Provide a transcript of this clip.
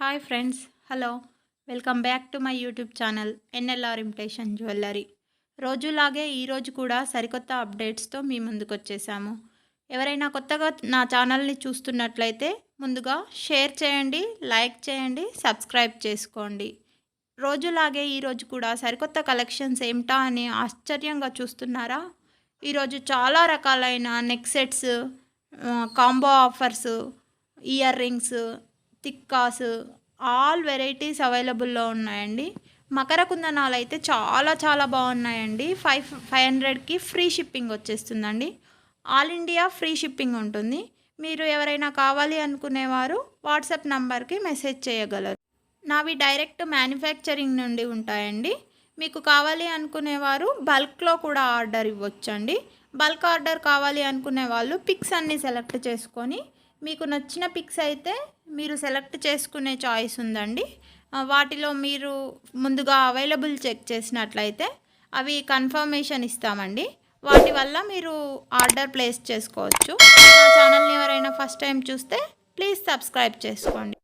Hi friends hello welcome back to my YouTube channel NLR imitation jewellery రోజులాగే ఈరోజు కూడా సరికొత్త అప్డేట్స్తో మీ ముందుకు వచ్చేసాము. ఎవరైనా కొత్తగా నా ఛానల్ని చూస్తున్నట్లయితే ముందుగా షేర్ చేయండి లైక్ చేయండి సబ్స్క్రైబ్ చేసుకోండి. రోజులాగే ఈరోజు కూడా సరికొత్త కలెక్షన్స్ ఏమిటా అని ఆశ్చర్యంగా చూస్తున్నారా? ఈరోజు చాలా రకాలైన neck sets combo offers earrings తిక్కాస్. All varieties అవైలబుల్లో ఉన్నాయండి. మకర కుందనాలు అయితే చాలా చాలా బాగున్నాయండి. ఫైవ్ ఫైవ్ హండ్రెడ్కి ఫ్రీ షిప్పింగ్ వచ్చేస్తుందండి. ఆల్ ఇండియా ఫ్రీ షిప్పింగ్ ఉంటుంది. మీరు ఎవరైనా కావాలి అనుకునేవారు వాట్సాప్ నంబర్కి మెసేజ్ చేయగలరు. నావి డైరెక్ట్ మ్యానుఫ్యాక్చరింగ్ నుండి ఉంటాయండి. మీకు కావాలి అనుకునేవారు బల్క్లో కూడా ఆర్డర్ ఇవ్వచ్చండి. బల్క్ ఆర్డర్ కావాలి అనుకునే వాళ్ళు పిక్స్ అన్నీ సెలెక్ట్ చేసుకొని మీకు నచ్చిన పిక్స్ అయితే మీరు సెలెక్ట్ చేసుకునే చాయిస్ ఉందండి. వాటిలో మీరు ముందుగా అవైలబుల్ చెక్ చేసినట్లయితే అవి కన్ఫర్మేషన్ ఇస్తామండి. వాటి వల్ల మీరు ఆర్డర్ ప్లేస్ చేసుకోవచ్చు. మా ఛానల్ని ఎవరైనా ఫస్ట్ టైం చూస్తే ప్లీజ్ సబ్స్క్రైబ్ చేసుకోండి.